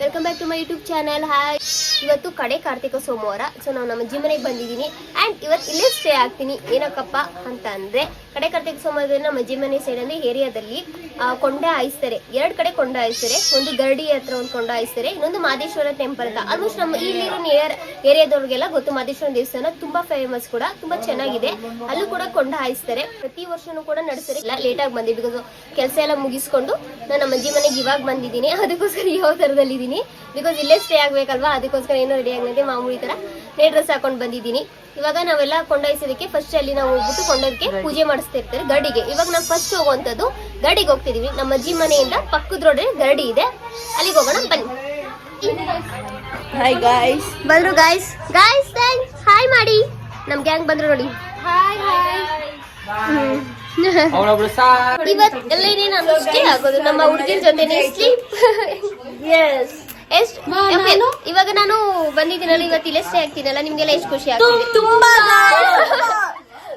Welcome back to my YouTube channel hi ಇವತ್ತು ಕಡೆ ಕಾರ್ತಿಕ ಸೋಮವಾರ. ಸೊ ನಾವು ನಮ್ಮ ಜಿಮ್ಮನೆಗೆ ಬಂದಿದ್ದೀನಿ ಆ್ಯಂಡ್ ಇವತ್ತು ಇಲ್ಲೇ ಸ್ಟೇ ಆಗ್ತೀನಿ. ಏನಕ್ಕಪ್ಪ ಅಂತ ಅಂದರೆ, ಕಡೆ ಕಾರ್ತಿಕ ಸೋಮವಾರದಲ್ಲಿ ನಮ್ಮ ಜಿಮ್ಮನೆ ಸೈಡ್ ಅಂದರೆ ಏರಿಯಾದಲ್ಲಿ ಕೊಂಡ ಹಾಯಿಸ್ತಾರೆ. ಎರಡು ಕಡೆ ಕೊಂಡ ಹಾಯಿಸ್ತಾರೆ. ಒಂದು ಗರಡಿ ಹತ್ರ ಒಂದು ಕೊಂಡ ಹಾಯಿಸ್ತಾರೆ. ಇನ್ನೊಂದು ಮಾದೇಶ್ವರ ಟೆಂಪಲ್ ಅಂತ. ಆಲ್ಮೋಸ್ಟ್ ನಮ್ಮ ಇಲ್ಲಿರೋ ನಿಯರ್ ಏರಿಯಾದವ್ರಿಗೆಲ್ಲ ಗೊತ್ತು. ಮಾದೇಶ್ವರ ದೇವಸ್ಥಾನ ತುಂಬಾ ಫೇಮಸ್ ಕೂಡ, ತುಂಬಾ ಚೆನ್ನಾಗಿದೆ. ಅಲ್ಲೂ ಕೂಡ ಕೊಂಡ ಹಾಯಿಸ್ತಾರೆ. ಪ್ರತಿ ವರ್ಷನೂ ಕೂಡ ನಡೆಸ್ತಾರೆ. ಎಲ್ಲ ಲೇಟಾಗಿ ಬಂದಿದೆ. ಬಂದೆ ಬಿಕಾಸ್ ಕೆಲಸ ಎಲ್ಲ ಮುಗಿಸ್ಕೊಂಡು, ನಾನು ನಮ್ಮ ಅಜ್ಜಿ ಮನೆಗೆ ಇವಾಗ ಬಂದಿದ್ದೀನಿ. ಅದಕ್ಕೋಸ್ಕರ ಯಾವ ಥರದಲ್ಲಿದ್ದೀನಿ ಬಿಕಾಸ್ ಇಲ್ಲೇ ಸ್ಟೇ ಆಗ್ಬೇಕಲ್ವಾ? ಅದಕ್ಕೋಸ್ಕರ ಏನೋ ರೆಡಿ ಆಗಿದೆ ಮಾಮೂಲಿ ತರ. ನೇ ಡ್ರೆಸ್ ಹಾಕೊಂಡು ಬಂದಿದ್ದೀನಿ. ಇವಾಗ ನಾವೆಲ್ಲ ಕೊಂಡೊಯ್ಸೋದಕ್ಕೆ ಫಸ್ಟ್ ಅಲ್ಲಿ ನಾವು ಹೋಗ್ಬಿಟ್ಟು ಕೊಂಡೋದಕ್ಕೆ ಪೂಜೆ ಮಾಡಿಸ್ತಾ ಇರ್ತಾರೆ. ಗಡಿಗೆ. ಇವಾಗ ನಾವು ಫಸ್ಟ್ ಹೋಗುವಂಥದ್ದು ಗಡಿಗೆ ಹೋಗ್ತಿದೀವಿ. ನಮ್ಮ ಅಜ್ಜಿ ಮನೆಯಿಂದ ಪಕ್ಕದ ರೋಡ್ ಗರಡಿ ಇದೆ. ಅಲ್ಲಿಗೆ ಹೋಗೋಣ ಬನ್ನಿ. ಹಾಯ್ ಗಾಯ್ಸ್ ಬಂದ್ರು ಗಾಯ್ಸ್ ಗಾಯ್ಸ್ ಥ್ಯಾಂಕ್ಸ್ ಹಾಯ್ ಮಾಡಿ ನಮ್ ಗ್ಯಾಂಗ್ ಬಂದ್ರು ನೋಡಿ. ಹಾಯ್ ಅಷ್ಟೇ ಆಗೋದು ನಮ್ಮ ಹುಡುಗಿನ ಜೊತೆ ಸ್ಲೀಪ್ ಎಸ್ ಎಷ್ಟ್ ಇವಾಗ ನಾನು ಬಂದಿದ್ದೀನಲ್ಲ ಇವತ್ತು ಇಲ್ಲೇ ಸ್ಟೇ ಆಗ್ತೀನಲ್ಲ ನಿಮ್ಗೆಲ್ಲ ಎಷ್ಟು ಖುಷಿ ಆಗ್ತಿದೆ? ತುಂಬಾ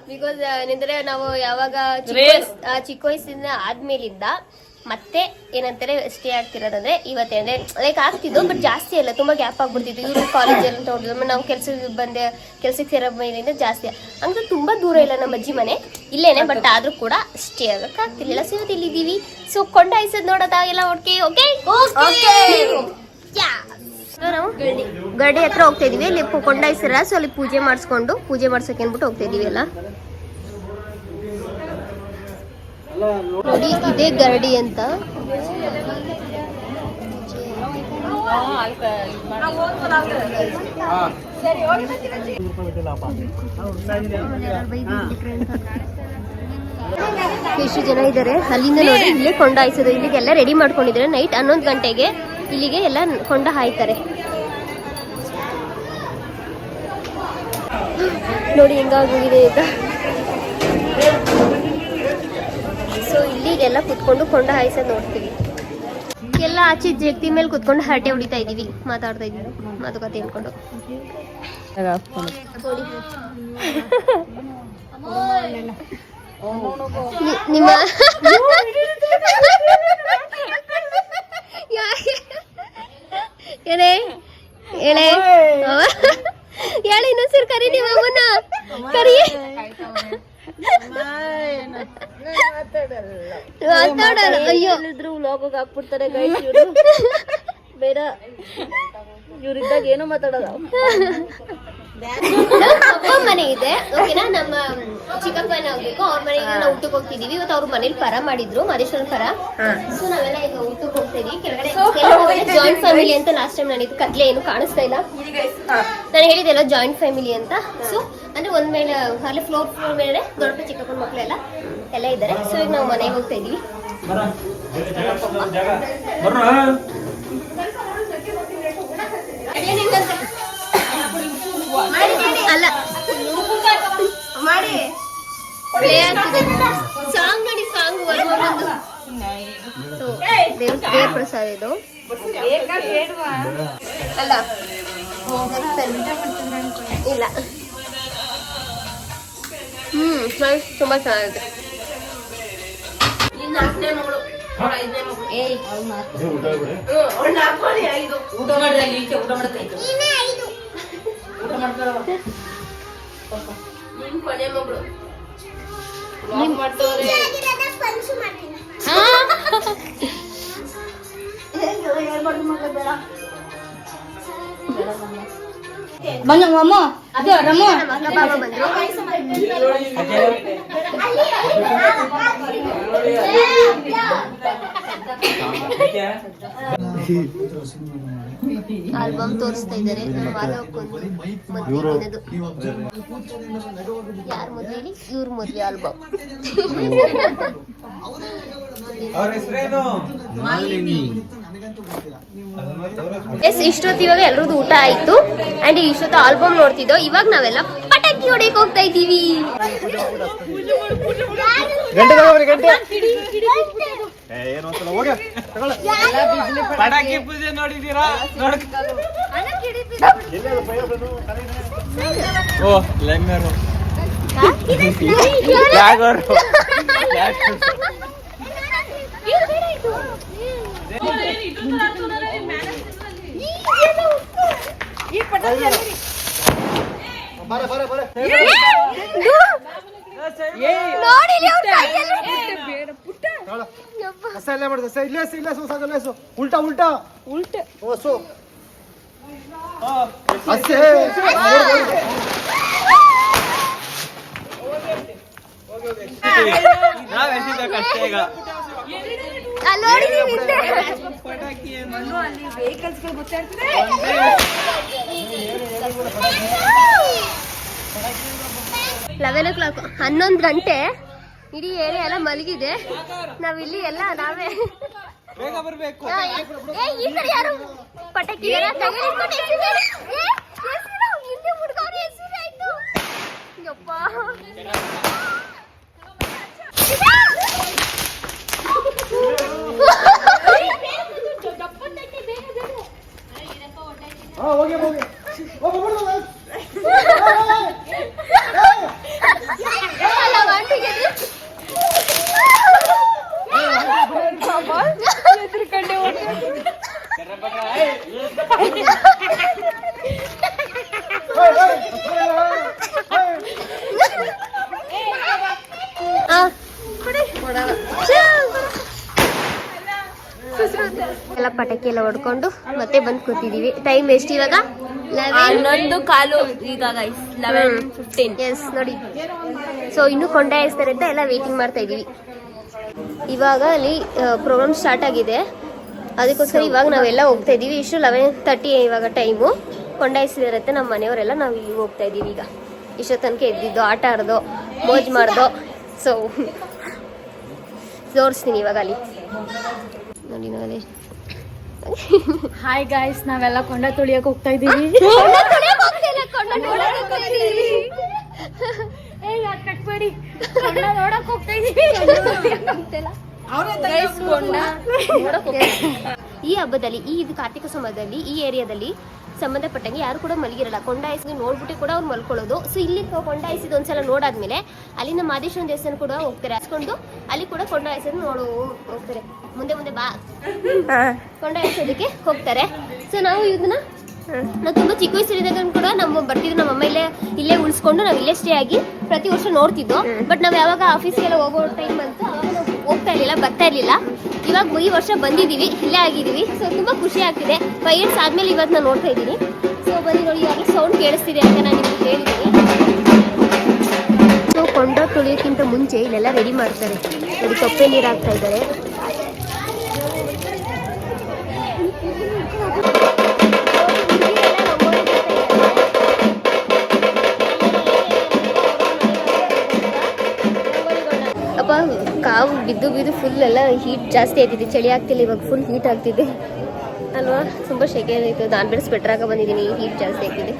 ಬಿಕಾಸ್ ಏನಂದ್ರೆ ನಾವು ಯಾವಾಗ ಚಿಕ್ಕ ವಯಸ್ಸಿಂದ ಆದ್ಮೇಲಿಂದ ಮತ್ತೆ ಏನಂತಾರೆ ಸ್ಟೇ ಆಗ್ತಿರೋದಂದ್ರೆ ಇವತ್ತೇ ಅಂದ್ರೆ ಲೈಕ್ ಆಗ್ತಿದ್ದು ಬಟ್ ಜಾಸ್ತಿ ಅಲ್ಲ ತುಂಬಾ ಗ್ಯಾಪ್ ಆಗ್ಬಿಡ್ತಿತ್ತು. ಇವ್ರು ಕಾಲೇಜಲ್ಲಿ ಅಂತ ಹೊಡೆದ್ರು ನಾವು ಕೆಲ್ಸಕ್ಕೆ ಬಂದೆ ಕೆಲ್ಸಕ್ಕೆ ಸೇರೋ ಮೇಲಿಂದ ಜಾಸ್ತಿ. ಅಂದ್ರೆ ತುಂಬಾ ದೂರ ಇಲ್ಲ ನಮ್ಮ ಅಜ್ಜಿ ಮನೆ. ಇಲ್ಲೇನೆ ಬಟ್ ಆದ್ರೂ ಕೂಡ ಸ್ಟೇ ಆಗಕ್ಕೆ ಆಗ್ತಿರ್ಲಿಲ್ಲ. ಸೊ ಇವತ್ತು ಇಲ್ಲಿದ್ದೀವಿ ಸೊ ಕೊಂಡ ಹಾಯ್ಸೋದ್ ನೋಡೋದಾ ಎಲ್ಲ ಒಟ್ಟಿಗೆ ಓಕೆ ನಾವು ಗರಡಿ ಹತ್ರ ಹೋಗ್ತಾ ಇದೀವಿ. ಅಲ್ಲಿ ಕೊಂಡಾಯಿಸಿರ? ಸೊ ಅಲ್ಲಿ ಪೂಜೆ ಮಾಡಿಸ್ಕೊಂಡು, ಪೂಜೆ ಮಾಡ್ಸಕ್ಕೆ ಅಂದ್ಬಿಟ್ಟು ಹೋಗ್ತಾ ಇದೀವಿ ಅಲ್ಲ ನೋಡಿ, ಇದೇ ಗರಡಿ ಅಂತ. ಎಷ್ಟು ಜನ ಇದ್ದಾರೆ? ಅಲ್ಲಿಂದ ನೋಡಿ, ಇಲ್ಲೇ ಕೊಂಡ ಹಾಯಿಸೋದು ಇಲ್ಲಿಗೆಲ್ಲ ರೆಡಿ ಮಾಡ್ಕೊಂಡಿದ್ದಾರೆ. ನೈಟ್ ಹನ್ನೊಂದು ಗಂಟೆಗೆ ಇಲ್ಲಿಗೆ ಎಲ್ಲ ಕೊಂಡ ಹಾಯ್ತಾರೆ. ನೋಡಿ ಹೆಂಗಾಗೋಗಿದೆ ಈಗ ಸೊ ಇಲ್ಲಿಗೆಲ್ಲ ಕುತ್ಕೊಂಡು ಕೊಂಡ ಹಾಯಿಸೋದು ನೋಡ್ತೀವಿ. ಎಲ್ಲ ಆಚೆ ಜಗ್ತಿ ಮೇಲೆ ಕುತ್ಕೊಂಡು ಹರಟೆ ಹೊಡಿತಾ ಇದೀವಿ ಮಾತಾಡ್ತಾ ಇದೀವಿ ಮಾತುಕತೆ ಹೇಳ್ಕೊಂಡು. ನಿಮ್ಮ? ಏನೇ ಹೇಳೆ ಇನ್ನೊಂದ್ಸರಿ ಕರಿ ನಿಮ್ಮ ಅಮ್ಮನ ಕರಿ ಮಾತಾಡಲ್ಲ ಅಯ್ಯೋ ಇದ್ರು ವ್ಲಾಗ್ ಹಾಕ್ಬಿಡ್ತಾರೆ ಗೈಸ್ ಇವರು ಬೇಡ ಇವ್ರಿದ್ದಾಗ ಏನೋ ಮಾತಾಡೋದು ಅಪ್ಪ ಮನೆ ಇದೆ. ಓಕೆನಾ? ನಮ್ಮ ಚಿಕ್ಕಪ್ಪನ ಹೋಗ್ಬೇಕು. ಅವ್ರ ಮನೆಗೆ ನಾವು ಊಟಕ್ಕೆ ಹೋಗ್ತಿದೀವಿ. ಇವತ್ತು ಅವ್ರ ಮನೇಲಿ ಪರ ಮಾಡಿದ್ರು ಮಹೇಶ್ವರನ್ ಪರ. ಸೊ ನಾವೆಲ್ಲ ಈಗ ಊಟಕ್ಕೆ ಹೋಗ್ತಾ ಇದೀವಿ. ಕೆಳಗಡೆ ಜಾಯಿಂಟ್ ಫ್ಯಾಮಿಲಿ ಅಂತ ಲಾಸ್ಟ್ ಟೈಮ್ ನಾನು ಇದು ಕತ್ಲೆ ಏನು ಕಾಣಿಸ್ತಾ ಇಲ್ಲ. ನಾನು ಹೇಳಿದೆಲ್ಲ ಜಾಯಿಂಟ್ ಫ್ಯಾಮಿಲಿ ಅಂತ. ಸೊ ಅಂದ್ರೆ ಒಂದ್ ಮೇಲೆ ಅಲ್ಲಿ ಫ್ಲೋರ್ ಫ್ಲೋರ್ ಮೇಲೆ ದೊಡ್ಡ ಚಿಕ್ಕಪ್ಪನ ಮಕ್ಕಳೆಲ್ಲ ಎಲ್ಲ ಇದ್ದಾರೆ. ಸೊ ಈಗ ನಾವು ಮನೆಗೆ ಹೋಗ್ತಾ ಇದೀವಿ. ಅಲ್ಲ. ಮಾಡಿ. ಪ್ಲೇ ಆಗ್ತಿದೆ. ಸಾಂಗ್ ನೋಡಿ ಸಾಂಗ್ ಒಂದು ದೇವ್ರ ಪ್ರಸಾದ ಇದು. ಅಲ್ಲ. ಇಲ್ಲ. ಹ್ಮ್ ಫ್ರೆಂಡ್ಸ್ ತುಂಬಾ ಚೆನ್ನಾಗಿದೆ. ಊಟ ಮಾಡ್ರಿ ಊಟ ಮಾಡ್ತಾರೆ ಊಟ ಮಾಡ್ತಾರ ಬಂದ ಅಮ್ಮ ಅದು ರಮ್ಮ ನಮ್ಮ ಅಕ್ಕ ಬಾಬಾ ಬಂದ್ರು ಆಲ್ಬಮ್ ತೋರಿಸ್ತಾ ಇದ್ದಾರೆ. ಯಾರ ಮದ್ವೆ ಇವ್ರ ಮದ್ವೆ ಆಲ್ಬಮ್ ಎಸ್ ಇಷ್ಟೊತ್ತು ಇವಾಗ ಎಲ್ರದ್ದು ಊಟ ಆಯ್ತು. ಅಂಡ್ ಇಷ್ಟೊತ್ತು ಆಲ್ಬಮ್ ನೋಡ್ತಿದ್ದೋ ಇವಾಗ ನಾವೆಲ್ಲ ಪಟಾಕಿ ಹೊಡೆಯಕ್ ಹೋಗ್ತಾ ಇದ್ದೀವಿ. ಏನು ಅಂತಲ್ಲ ಹೋಗ. ತಗೊಳ್ಳ. ಪಟಾಕಿ ಪೂಜೆ ನೋಡಿದೀರಾ ನೋಡ್ ಓ ಲೆಂಗರು. ಯಾಗೋರು. ಬಾರೆ ಬಾರೆ ಬಾರೆ. ನೋಡಿ ಹಸ ಇಲ್ಲೇ ಮಾಡುದು ಹಸ ಇಲ್ಲೇ ಹಸು, ಇಲ್ಲೇ ಹಸು, ಸಾಕು, ಹಸು. ಉಲ್ಟಾ ಉಲ್ಟಾ. ಉಲ್ಟೆ. ಓಸು ಹಸೆ ಅಲ್ಲಿ. ಲೆವೆನ್ ಓ ಕ್ಲಾಕ್ ಹನ್ನೊಂದು ಗಂಟೆ. ಇಡೀ ಏರಿಯಾ ಎಲ್ಲ ಮಲಗಿದೆ. ನಾವಿಲ್ಲಿ ಎಲ್ಲ ನಾವೇ. ಬೇಗ ಬರ್ಬೇಕು. ಆ, ಏ, ಈ ಕಡೆ ಯಾರು ಪಟಾಕಿ ಹೋಗಿ ತಗೊಂಡು ಎಸಿತಾರೆ. ಏ, ಎಸಿರು, ಹಿಂದೆ ಹುಡ್ಗವ್ರು ಎಸಿರಾಯ್ತು. ಯಪ್ಪ. ಹಾ ಹೋಗಿ ಹೋಗಿ ಹೋಗಿ ಬಿಡು ಅಲ್ಲ, ವಾಂಟಿಗೆ ಎದ್ರು. ಎದ್ರುಕಂಡೆ ಆ, ಕೊಡಿ. ಛೇ, ಎಲ್ಲ ಹೊಡ್ಕೊಂಡು ಮತ್ತೆ ಬಂದು ಕೂತಿದೀವಿ. ಟೈಮ್ ಎಷ್ಟು ಇವಾಗ? ಹನ್ನೊಂದು ಕಾಲು ಈಗ ಗೈಸ್ ಲೆವೆನ್ ಫಿಫ್ಟೀನ್ ಎಸ್ ನೋಡಿ. ಸೊ ಇನ್ನೂ ಕೊಂಡಾಯಿಸ್ತಾರೆ ಅಂತ ಎಲ್ಲ ವೇಟಿಂಗ್ ಮಾಡ್ತಾ ಇದೀವಿ ಇವಾಗ ಅಲ್ಲಿ ಪ್ರೋಗ್ರಾಮ್ ಸ್ಟಾರ್ಟ್ ಆಗಿದೆ. ಅದಕ್ಕೋಸ್ಕರ ಇವಾಗ ನಾವೆಲ್ಲ ಹೋಗ್ತಾ ಇದೀವಿ ಇಷ್ಟು ಲೆವೆನ್ ತರ್ಟಿ ಇವಾಗ ಟೈಮು ಕೊಂಡ ಹಾಯಿಸಿದಾರಂತೆ ನಮ್ಮ ಮನೆಯವರೆಲ್ಲ ನಾವು ಇಲ್ಲಿ ಹೋಗ್ತಾ ಇದೀವಿ ಈಗ. ಇಷ್ಟೋ ತನಕ ಎದ್ದಿದ್ದು ಆಟ ಆಡ್ದೋ ಮೋಜ್ ಮಾಡ್ದೋ. ಸೊ ತೋರಿಸ್ತೀನಿ ಇವಾಗ ಅಲ್ಲಿ. ನೋಡಿ ನೋಡಿ ಹಾಯ್ ಗಾಯ್ಸ್ ನಾವೆಲ್ಲ ಕೊಂಡ ತುಳಿಯಕ್ಕೆ ಹೋಗ್ತಾ ಇದೀವಿ ಕೊಂಡ ತುಳಿಯಕ್ ಹೋಗ್ತಿಲ್ಲ, ಕೊಂಡ ಹೋಗ್ತಾ ಇದೀವಿ. ಏ ಯಾಕ್ ಕಟ್ಬೇಡಿ ಕೊಂಡ ನೋಡಕ್ ಹೋಗ್ತಾ ಇದೀವಿ Guys, ಕೊಂಡ ನೋಡಕ್ ಹೋಗ್ತಾ ಇದೀವಿ. ಈ ಹಬ್ಬದಲ್ಲಿ ಈ ಇದು ಕಾರ್ತಿಕ ಸಮಯದಲ್ಲಿ ಈ ಏರಿಯಾದಲ್ಲಿ ಸಂಬಂಧಪಟ್ಟಂಗೆ ಯಾರು ಕೂಡ ಮಲಗಿರಲ್ಲ. ಕೊಂಡಾಯಿಸಿ ನೋಡ್ಬಿಟ್ಟು ಕೂಡ ಅವ್ರು ಮಲ್ಕೊಳ್ಳೋದು. ಸೊ ಇಲ್ಲಿ ಕೊಂಡಾಯಿಸಿದ ಒಂದ್ಸಲ ನೋಡಾದ್ಮೇಲೆ ಅಲ್ಲಿನ ಮಾದೇಶ್ವರ ದೇವಸ್ಥಾನ ಕೂಡ ಹೋಗ್ತಾರೆ. ಹಚ್ಕೊಂಡು ಅಲ್ಲಿ ಕೂಡ ಕೊಂಡಾಯಿಸೋದು ನೋಡು ಹೋಗ್ತಾರೆ. ಮುಂದೆ ಮುಂದೆ ಬಾ. ಕೊಂಡಾಯಿಸೋದಕ್ಕೆ ಹೋಗ್ತಾರೆ. ಸೊ ನಾವು ಇದನ್ನ ನಾವು ತುಂಬಾ ಚಿಕ್ಕ ವಯಸ್ಸಲ್ಲಿದ್ದಾಗ ಕೂಡ ನಮ್ಮ ಬರ್ತಿದ್ವಿ ನಮ್ಮ ಅಮ್ಮ ಇಲ್ಲೇ ಇಲ್ಲೇ ಉಳಿಸ್ಕೊಂಡು ನಾವು ಇಲ್ಲೇ ಸ್ಟೇ ಆಗಿ ಪ್ರತಿ ವರ್ಷ ನೋಡ್ತಿದ್ದೋ ಬಟ್ ನಾವು ಯಾವಾಗ ಆಫೀಸ್ಗೆಲ್ಲ ಹೋಗೋ ಟೈಮ್ ನಾವು ಹೋಗ್ತಾ ಇರಲಿಲ್ಲ, ಬರ್ತಾ ಇರಲಿಲ್ಲ. ಇವಾಗ ಈ ವರ್ಷ ಬಂದಿದ್ದೀವಿ, ಇಲ್ಲೇ ಆಗಿದ್ದೀವಿ. ಸೊ ತುಂಬ ಖುಷಿ ಆಗ್ತಿದೆ. ಫೈವ್ ಇಯರ್ಸ್ ಆದಮೇಲೆ ಇವತ್ತು ನಾನು ನೋಡ್ತಾ ಇದ್ದೀನಿ. ಸೊ ಬನ್ನಿ ನೋಡಿ, ಇವಾಗ ಸೌಂಡ್ ಕೇಳಿಸ್ತಿದೆ ಅಂತ ನಾನು ನಿಮಗೆ ಹೇಳಿದ್ದೀನಿ. ಸೊ ಕೊಂಡ ತುಳಿಯೋಕ್ಕಿಂತ ಮುಂಚೆ ಇಲ್ಲೆಲ್ಲ ರೆಡಿ ಮಾಡ್ತಾರೆ. ನೋಡಿ ಕಪ್ಪೆ ನೀರು ಹಾಕ್ತಾ ಇದ್ದಾರೆ. ಬಿದ್ದು ಬಿದ್ದು ಫುಲ್ ಎಲ್ಲ ಹೀಟ್ ಜಾಸ್ತಿ ಆಗ್ತಿದೆ. ಚಳಿ ಆಗ್ತಿಲ್ಲ, ಇವಾಗ ಫುಲ್ ಹೀಟ್ ಆಗ್ತಿದೆ. ಅಲ್ವಾ? ತುಂಬ ಶೆಕೆ ಆಯಿತು. ನಾನು ಬಿಡಿಸ್ ಬೆಟ್ರಾಗ ಬಂದಿದ್ದೀನಿ. ಹೀಟ್ ಜಾಸ್ತಿ ಆಗ್ತಿದೆ.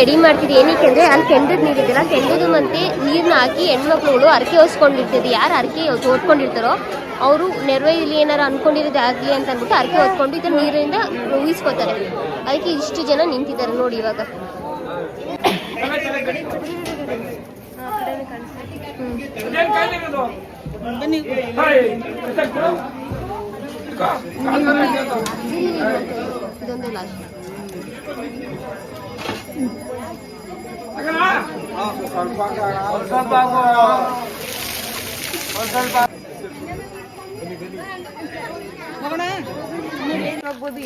ರೆಡಿ ಮಾಡ್ತಿದ್ದೆ. ಏನಕ್ಕೆ ಅಂದ್ರೆ ಅಲ್ಲಿ ಕೆಂಡದ ನೀರಿದೆಯಲ್ಲ ಕೆಂಡದ ಮತ್ತೆ ನೀರ್ನ ಹಾಕಿ ಹೆಣ್ಮಕ್ಳುಗಳು ಅರಕೆ ಹೊಸ್ಕೊಂಡಿರ್ತದೆ ಯಾರು ಅರಕೆ ಓದ್ಕೊಂಡಿರ್ತಾರೋ ಅವರು ನೆರವೇಲಿ ಏನಾರು ಅನ್ಕೊಂಡಿರೋದು ಆಗ್ಲಿ ಅಂತ ಅಂದ್ಬಿಟ್ಟು ಅರಕೆ ಹೊತ್ಕೊಂಡು ನೀರಿಂದ ಊಹಿಸ್ಕೋತಾರೆ. ಅದಕ್ಕೆ ಇಷ್ಟು ಜನ ನಿಂತಿದ್ದಾರೆ ನೋಡಿ ಇವಾಗ. ಇದೊಂದು ಲಾಸ್ಟ್.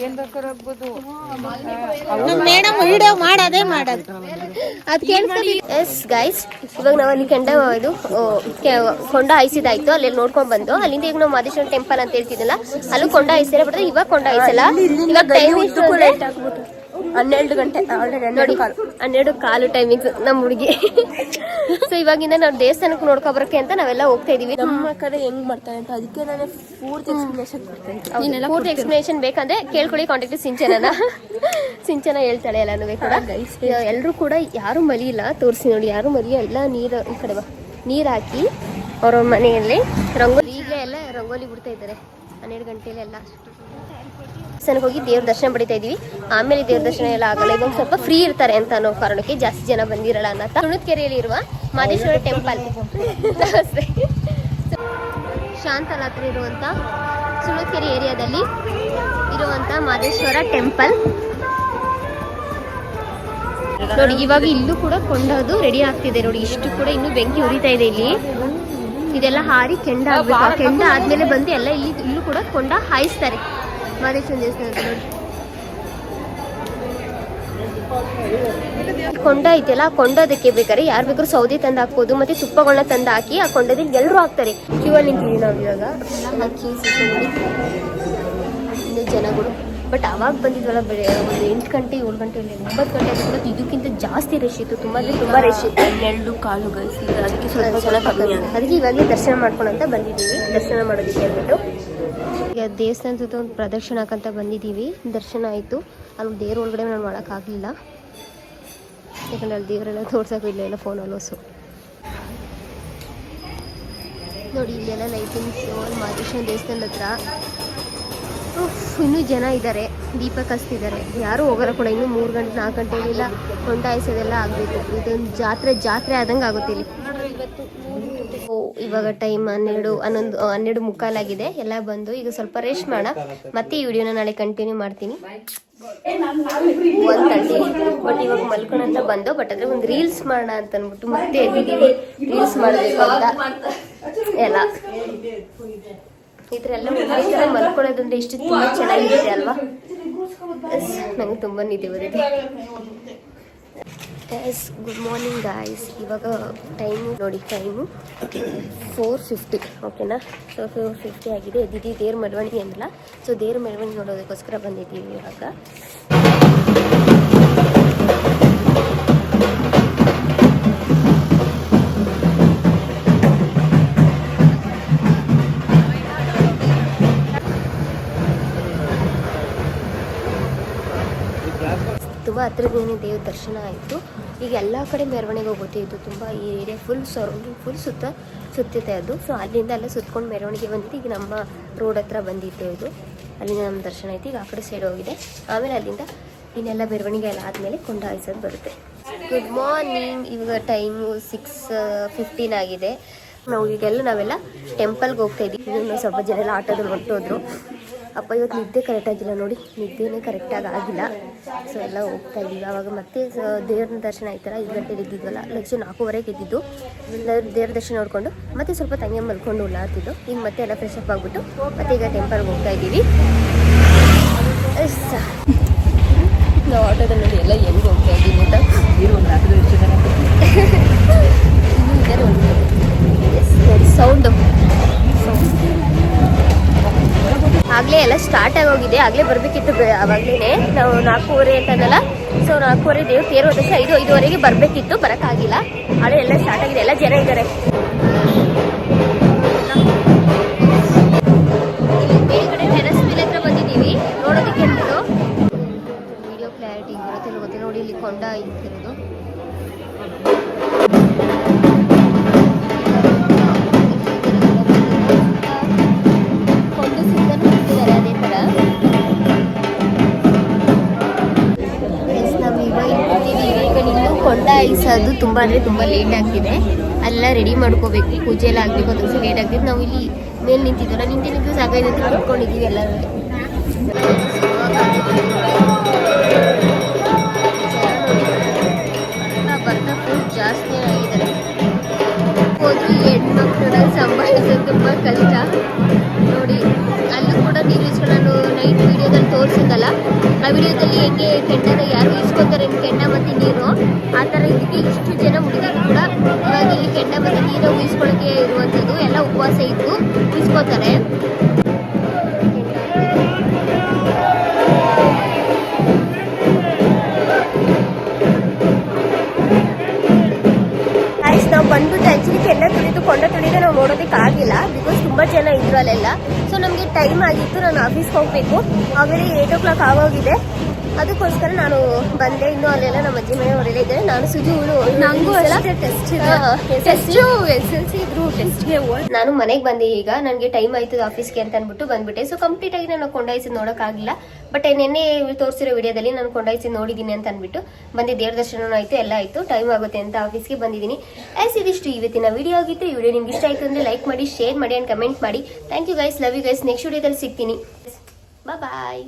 ಏನ್ ಬೇಕಾದ್ರೂ ಆಗ್ಬೋದು ಮೇಡಮ್ ವಿಡಿಯೋ ಮಾಡೋದೇ. ಮಾಡೋದು ಅದ್ ಎಸ್ ಗೈಸ್ ಇವಾಗ ನಾವು ಅಲ್ಲಿ ಕೆಂಡ ಇದು ಕೊಂಡ ಹಾಯಿಸಿದಾಯ್ತು. ಅಲ್ಲಿ ನೋಡ್ಕೊಂಡ್ ಬಂದು. ಅಲ್ಲಿಂದ ಈಗ ನಾವು ಮಾದೇಶ್ವರ ಟೆಂಪಲ್ ಅಂತ ಹೇಳ್ತಿದ್ದಲ್ಲ ಅಲ್ಲೂ ಕೊಂಡ ಹಾಯಿಸಿರ ಬಟ್ ಇವಾಗ ಕೊಂಡ ಹಾಯಿಸಲ್ಲ. ಇವಾಗ ಟೈಮ್ ಹನ್ನೆರಡು ಗಂಟೆ ನೋಡಿ ಹನ್ನೆರಡು ಕಾಲು ಟೈಮಿಂಗ್ಸ್ ನಮ್ಮ ಹುಡುಗಿ. ಸೊ ಇವಾಗಿಂದ ನಾವು ದೇವಸ್ಥಾನಕ್ಕೆ ನೋಡ್ಕೊಬರಕ್ಕೆ ಅಂತ ನಾವೆಲ್ಲ ಹೋಗ್ತಾ ಇದೀವಿ. ನಮ್ಮ ಕಡೆ ಹೆಂಗ್ ಮಾಡ್ತಾರೆ ಅಂತ ಅದಕ್ಕೆ ನಾನು ಪೂರ್ತಿ ಎಕ್ಸ್ಪ್ಲನೇಷನ್ ಕೊಡ್ತೇನೆ ಪೂರ್ತಿ ಎಕ್ಸ್ಪ್ಲನೇಷನ್ ಬೇಕಂದ್ರೆ ಕೇಳ್ಕೊಳ್ಳಿ ಕಾಂಟ್ಯಾಕ್ಟ್ ಸಿಂಚನನ. ಸಿಂಚನ ಹೇಳ್ತಾಳೆ ಎಲ್ಲಾನು ಕೂಡ. ಎಲ್ಲರೂ ಕೂಡ ಯಾರು ಮಲಿಯಿಲ್ಲ ತೋರಿಸಿ ನೋಡಿ ಯಾರು ಮಲಿಯ ಎಲ್ಲ ನೀರು ಈ ಕಡೆ ಬಾ. ನೀರು ಹಾಕಿ ಅವ್ರ ಮನೆಯಲ್ಲಿ ರಂಗೋಲಿ ಈಗ ಎಲ್ಲ ರಂಗೋಲಿ ಬಿಡ್ತಾ ಇದ್ದಾರೆ. ಹನ್ನೆರಡು ಗಂಟೆಯಲ್ಲಿ ಎಲ್ಲ ದೇವಸ್ಥಾನಕ್ಕೆ ಹೋಗಿ ದೇವ್ರ ದರ್ಶನ ಪಡಿತಾ ಇದೀವಿ. ಆಮೇಲೆ ದೇವ್ರ ದರ್ಶನ ಎಲ್ಲ ಆಗಲ್ಲ. ಇವಾಗ ಸ್ವಲ್ಪ ಫ್ರೀ ಇರ್ತಾರೆ ಅಂತ ಅನ್ನೋ ಕಾರಣಕ್ಕೆ ಜಾಸ್ತಿ ಜನ ಬಂದಿರಲ್ಲ ಅನ್ನತ್ತ ತುಣುತ್ಕೆರೆಯಲ್ಲಿ ಇರುವ ಮಾದೇಶ್ವರ ಟೆಂಪಲ್ ಶಾಂತರಾತ್ರಿ ಇರುವಂತ ತುಣುತ್ಕೆರೆ ಏರಿಯಾದಲ್ಲಿ ಇರುವಂತ ಮಾದೇಶ್ವರ ಟೆಂಪಲ್ ನೋಡಿ, ಇವಾಗ ಇಲ್ಲೂ ಕೂಡ ಕೊಂಡೋದು ರೆಡಿ ಆಗ್ತಿದೆ. ನೋಡಿ, ಇಷ್ಟು ಕೂಡ ಇನ್ನು ಬೆಂಕಿ ಉರಿತಾ ಇದೆ ಇಲ್ಲಿ. ಇದೆಲ್ಲ ಹಾರಿ ಕೆಂಡ ಕೆಂಡ ಆದ್ಮೇಲೆ ಬಂದು ಎಲ್ಲ ಇಲ್ಲಿ, ಇಲ್ಲೂ ಕೂಡ ಕೊಂಡ ಹಾಯಿಸ್ತಾರೆ. ಕೊಂಡ ಐತಿಲ್ಲ ಆ ಕೊಂಡೋದಕ್ಕೆ ಬೇಕಾದ್ರೆ ಯಾರು ಬೇಕಾದ್ರೂ ಸೌದೆ ತಂದು ಹಾಕ್ಬೋದು ಮತ್ತೆ ತುಪ್ಪಗಳನ್ನ ತಂದು ಹಾಕಿ ಆ ಕೊಂಡದಲ್ಲಿ ಎಲ್ಲರೂ ಹಾಕ್ತಾರೆ. ಕ್ಯೂ ಅಲ್ಲಿ ನಿಂತೀವಿ ನಾವು ಇವಾಗ. ಹಾಕಿ ಸುತ್ತಮುತ್ತ ಇನ್ನು ಜನಗಳು. ಬಟ್ ಅವಾಗ ಬಂದಿದ್ವಲ್ಲ ಬೆಳೆ ಒಂದು ಎಂಟು ಗಂಟೆ ಏಳು ಗಂಟೆ ಇಲ್ಲ ಒಂಬತ್ತು ಗಂಟೆ ಆಗಿತ್ತು ಇದಕ್ಕಿಂತ ಜಾಸ್ತಿ ರಶ್ ಇತ್ತು. ತುಂಬ ಅಂದರೆ ತುಂಬ ರಶ್ ಇತ್ತು. ಹನ್ನೆರಡು ಕಾಲು ಗಳಿಸಿ ಅದಕ್ಕೆ ಸ್ವಲ್ಪ ಜನ ಕಮ್ಮಿ ಆಗಿದೆ. ಅದಕ್ಕೆ ಇವಾಗಲೇ ದರ್ಶನ ಮಾಡ್ಕೊಂಡಂತ ಬಂದಿದ್ದೀವಿ. ದರ್ಶನ ಮಾಡೋದಕ್ಕೆ ಅಂದ್ಬಿಟ್ಟು ಈಗ ದೇವಸ್ಥಾನ ಸುತ್ತ ಒಂದು ಪ್ರದಕ್ಷಿಣೆ ಹಾಕಂತ ಬಂದಿದ್ದೀವಿ. ದರ್ಶನ ಆಯಿತು. ಅಲ್ಲಿ ದೇವ್ರ ಒಳಗಡೆ ನಾನು ಮಾಡೋಕ್ಕಾಗಲಿಲ್ಲ. ಯಾಕಂದ್ರೆ ಅಲ್ಲಿ ದೇವರೆಲ್ಲ ತೋರ್ಸೋಕ್ಕೂ ಇಲ್ಲ, ಎಲ್ಲ ಫೋನ್ ಹೊಸು ನೋಡಿ, ಇಲ್ಲೆಲ್ಲ ಲೈಟಿಂಗ್ಸು ಅಲ್ಲಿ ಮಾದೇಶ್ವರ ದೇವಸ್ಥಾನದ ಹತ್ರ. ಇನ್ನೂ ಜನ ಇದ್ದಾರೆ. ದೀಪ ಕಸ್ತಿದ್ದಾರೆ. ಯಾರೂ ಹೋಗೋರ ಕೂಡ. ಇನ್ನೂ ಮೂರು ಗಂಟೆ, ನಾಲ್ಕು ಗಂಟೆಗೆಲ್ಲ ಕೊಂಡಾಯಿಸೋದೆಲ್ಲ ಆಗಬೇಕು. ಇದೊಂದು ಜಾತ್ರೆ ಜಾತ್ರೆ ಆದಂಗೆ ಆಗುತ್ತೆ ಇಲ್ಲಿ. ಇವಾಗ ಟೈಮ್ ಹನ್ನೆರಡು, ಹನ್ನೊಂದು, ಹನ್ನೆರಡು ಮುಕ್ಕಾಲಾಗಿದೆ. ಎಲ್ಲ ಬಂದು ಈಗ ಸ್ವಲ್ಪ ರೆಸ್ಟ್ ಮಾಡ. ಮತ್ತೆ ಈ ವಿಡಿಯೋನ ನಾಳೆ ಕಂಟಿನ್ಯೂ ಮಾಡ್ತೀನಿ. ತರ್ಟಿ ಬಟ್ ಇವಾಗ ಮಲ್ಕೊಳಂತ ಬಂದು ಬಟ್ ಅದ್ರ ಒಂದು ರೀಲ್ಸ್ ಮಾಡೋಣ ಅಂತ ಅಂದ್ಬಿಟ್ಟು ಮತ್ತೆ ಎದ್ದಿದ್ದೀವಿ. ರೀಲ್ಸ್ ಮಾಡಬೇಕು ಅಂತ. ಎಲ್ಲ. ಈ ಥರ ಎಲ್ಲ ಈ ಥರ ಮಲ್ಕೊಳ್ಳೋದಂದ್ರೆ ಇಷ್ಟು ತುಂಬ ಚೆನ್ನಾಗಿದೆ ಅಲ್ವಾ? ನಂಗೆ ತುಂಬ ನಿದ್ದೆ ಬರುತ್ತೆ. ಎಸ್ ಗುಡ್ ಮಾರ್ನಿಂಗ್ ಗಾಯ್ಸ್ ಇವಾಗ ಟೈಮು ನೋಡಿ ಟೈಮು ಫೋರ್ ಫಿಫ್ಟಿ ಓಕೆನಾ ಸೊ ಫೋರ್ ಫಿಫ್ಟಿ ಆಗಿದೆ. ದಿದಿ, ದೇವ್ರ ಮೆರವಣಿಗೆ ಅಂದಲ್ಲ ಸೊ ದೇವ್ರ ಮೆರವಣಿಗೆ ನೋಡೋದಕ್ಕೋಸ್ಕರ ಬಂದಿದ್ದೀವಿ ಇವಾಗ. ತುಂಬ ಹತ್ರದಿಂದ ದೇವ್ರ ದರ್ಶನ ಆಯಿತು. ಈಗ ಎಲ್ಲ ಕಡೆ ಮೆರವಣಿಗೆ ಹೋಗುತ್ತೆ. ಇದು ತುಂಬ ಈ ಏರಿಯಾ ಫುಲ್ ಸರೌಂಡಿಂಗ್ ಫುಲ್ ಸುತ್ತ, ಸುತ್ತಿದೆ ಅದು. ಸೊ ಅಲ್ಲಿಂದ ಎಲ್ಲ ಸುತ್ಕೊಂಡು ಮೆರವಣಿಗೆ ಬಂದಿದ್ದು ಈಗ ನಮ್ಮ ರೋಡ್ ಹತ್ರ ಬಂದಿತ್ತು ಇದು. ಅಲ್ಲಿಂದ ನಮ್ಮ ದರ್ಶನ ಆಯ್ತು. ಈಗ ಆ ಕಡೆ ಸೈಡ್ ಹೋಗಿದೆ. ಆಮೇಲೆ ಅಲ್ಲಿಂದ ಇನ್ನೆಲ್ಲ ಮೆರವಣಿಗೆ ಎಲ್ಲ ಆದಮೇಲೆ ಕೊಂಡಾಯಿಸೋದು ಬರುತ್ತೆ. ಗುಡ್ ಮಾರ್ನಿಂಗ್ ಇವಾಗ ಟೈಮು ಸಿಕ್ಸ್ ಫಿಫ್ಟೀನ್ ಆಗಿದೆ. ನಾವು ಈಗೆಲ್ಲ ನಾವೆಲ್ಲ ಟೆಂಪಲ್ಗೆ ಹೋಗ್ತಾ ಇದ್ದೀವಿ. ಸ್ವಲ್ಪ ಜನ ಎಲ್ಲ ಆಟೋದಲ್ಲಿ ಹೊರಟೋದ್ರು. ಅಪ್ಪ ಇವತ್ತು ನಿದ್ದೆ ಕರೆಕ್ಟಾಗಿಲ್ಲ ನೋಡಿ. ನಿದ್ದೆನೇ ಕರೆಕ್ಟಾಗಿ ಆಗಿಲ್ಲ. ಸೊ ಎಲ್ಲ ಹೋಗ್ತಾ ಇದ್ದೀವಿ ಆವಾಗ ಮತ್ತೆ ಸ- ದೇವ್ರ ದರ್ಶನ ಆಯ್ತಲ್ಲ ಐದು ಗಂಟೆಗೆ ಎದ್ದಿದ್ವಲ್ಲ. ಲಕ್ಷ ನಾಲ್ಕೂವರೆಗೆ ಎದ್ದಿದ್ದು. ದೇವ್ರ- ದೇವ್ರ ದರ್ಶನ ನೋಡಿಕೊಂಡು ಮತ್ತೆ ಸ್ವಲ್ಪ ತಂಗಿ ಮಲ್ಕೊಂಡು ಉಳ್ಳಾಡ್ತಿದ್ದು ಈಗ ಮತ್ತೆ ಎಲ್ಲ ಫ್ರೆಶ್ ಅಪ್ ಆಗಿಬಿಟ್ಟು ಮತ್ತೆ ಈಗ ಟೆಂಪಲ್ಗೆ ಹೋಗ್ತಾ ಇದ್ದೀವಿ. ನಾವು ಆಟೋದಲ್ಲಿ ನೋಡಿ ಎಲ್ಲ ಹೆಂಗೆ ಹೋಗ್ತಾ ಇದ್ದೀವಿ ಅಂತ. ಒಂದು ಸೌಂಡು ಆಗ್ಲೇ ಎಲ್ಲ ಸ್ಟಾರ್ಟ್ ಆಗೋಗಿದೆ. ಆಗಲೇ ಬರಬೇಕಿತ್ತು ಅವಾಗಲೇ ನಾವು ನಾಲ್ಕೂವರೆ ಅಂತಂದಲ್ಲ ಸೊ ನಾಲ್ಕೂವರೆ, ದೇವ್ರು ತೇರು ಐದು, ಐದುವರೆಗೆ ಬರಬೇಕಿತ್ತು. ಬರಕ್ಕಾಗಿಲ್ಲ. ಹಾಳೆ ಎಲ್ಲ ಸ್ಟಾರ್ಟ್ ಆಗಿದೆ. ಎಲ್ಲ ಜನ ಇದ್ದಾರೆ. ಇನ್ನೂ ಅದು ತುಂಬಾ ಅಂದರೆ ತುಂಬ ಲೇಟ್ ಆಗ್ತಿದೆ ಅಲ್ಲ ರೆಡಿ ಮಾಡ್ಕೋಬೇಕು. ಪೂಜೆ ಎಲ್ಲ ಆಗಬೇಕು ಅದಕ್ಕೆ ಲೇಟ್ ಆಗಿದೆ. ನಾವು ಇಲ್ಲಿ ಮೇಲೆ ನಿಂತಿದ್ದೀವಲ್ಲ ನಿಂತು ನಿಂತು ಇದೆ ಅಂತ ಕುತ್ಕೊಂಡಿದ್ದೀವಿ ಎಲ್ಲರೂ. ಬರ್ತಾ ಜಾಸ್ತಿ ಈ ತುಂಬ ಕಷ್ಟ. ನೋಡಿ, ಅಲ್ಲೂ ಕೂಡ ನೀರು ಇಸ್ಕೊಂಡು ನಾನು ನೈಟ್ ವಿಡಿಯೋದಲ್ಲಿ ತೋರಿಸಿ ಆ ವಿಡಿಯೋದಲ್ಲಿ ಹೆಂಗೆ ಕೆಂಡನ ಯಾರು ಇಸ್ಕೊತಾರೆ ಕೆಂಡ ಮತ್ತೆ ನೀರು, ಆ ಥರ ಇದಕ್ಕೆ ಇಷ್ಟು ಜನ ಹುಡುಗರು ಕೂಡ ಇವಾಗ ಇಲ್ಲಿ ಕೆಂಡ ಮತ್ತೆ ನೀರು ಉಯಿಸ್ಕೊಳಕ್ಕೆ ಇರುವಂಥದ್ದು, ಎಲ್ಲ ಉಪವಾಸ ಇದ್ದು ಉಯಿಸ್ಕೋತಾರೆ ಬಂದು ಬಂದ್ಬಿಟ್ಟು ಕೆಂಡ ತುಳಿದು ನಾವು ನೋಡೋದಕ್ಕೆ ಆಗಿಲ್ಲ ಬಿಕಾಸ್ ತುಂಬಾ ಜನ ಇದ್ರು ಅಲ್ಲೆಲ್ಲ. ಸೊ ನಮಗೆ ಟೈಮ್ ಆಗಿತ್ತು, ನಾನು ಆಫೀಸ್ಗೆ ಹೋಗ್ಬೇಕು. ಆಮೇಲೆ ಏಟ್ ಓ ಕ್ಲಾಕ್ ಆಗೋಗಿದೆ. ಅದಕ್ಕೋಸ್ಕರ ನಾನು ಬಂದೆ. ಇನ್ನು ಅಲ್ಲೆಲ್ಲ ನಮ್ಮ ಅಜ್ಜಿ ಮನೆಯವರೆಲ್ಲ ಇದ್ದಾರೆ. ನಾನು ಸುಜುಗಳು ನಂಗೂ ಟೆಸ್ಟ್ ಎಸ್ ಎಲ್ ಸಿ. ಇದ್ರು ಟೆಸ್ಟ್ಗೆ ನಾನು ಮನೆಗೆ ಬಂದೆ ಈಗ. ನನಗೆ ಟೈಮ್ ಆಯ್ತು ಆಫೀಸ್ಗೆ ಅಂತ ಅಂದ್ಬಿಟ್ಟು ಬಂದ್ಬಿಟ್ಟೆ. ಸೊ ಕಂಪ್ಲೀಟ್ ಆಗಿ ನಾನು ಕೊಂಡಾಯಿಸಿ ನೋಡೋಕ್ಕಾಗಿಲ್ಲ ಬಟ್ ನಿನ್ನೆ ತೋರಿಸಿರೋ ವಿಡಿಯೋದಲ್ಲಿ ನಾನು ಕೊಂಡಾಯಿಸಿ ನೋಡಿದ್ದೀನಿ ಅಂತ ಅಂದ್ಬಿಟ್ಟು ಬಂದೆ. ದೇವ್ರ ದರ್ಶನವೂ ಆಯ್ತು ಎಲ್ಲ ಆಯ್ತು. ಟೈಮ್ ಆಗುತ್ತೆ ಅಂತ ಆಫೀಸ್ಗೆ ಬಂದಿದ್ದೀನಿ ಎಸ್ ಇದಿಷ್ಟು ಇವತ್ತಿನ ವಿಡಿಯೋ ಆಗಿತ್ತು. ಈ ವಿಡಿಯೋ ನಿಮ್ಗೆ ಇಷ್ಟ ಆಯ್ತು ಅಂದ್ರೆ ಲೈಕ್ ಮಾಡಿ ಶೇರ್ ಮಾಡಿ ಅಂಡ್ ಕಮೆಂಟ್ ಮಾಡಿ. Thank you guys love you guys next ವಿಡಿಯೋದಲ್ಲಿ ಸಿಗ್ತೀನಿ. ಬಾಯ್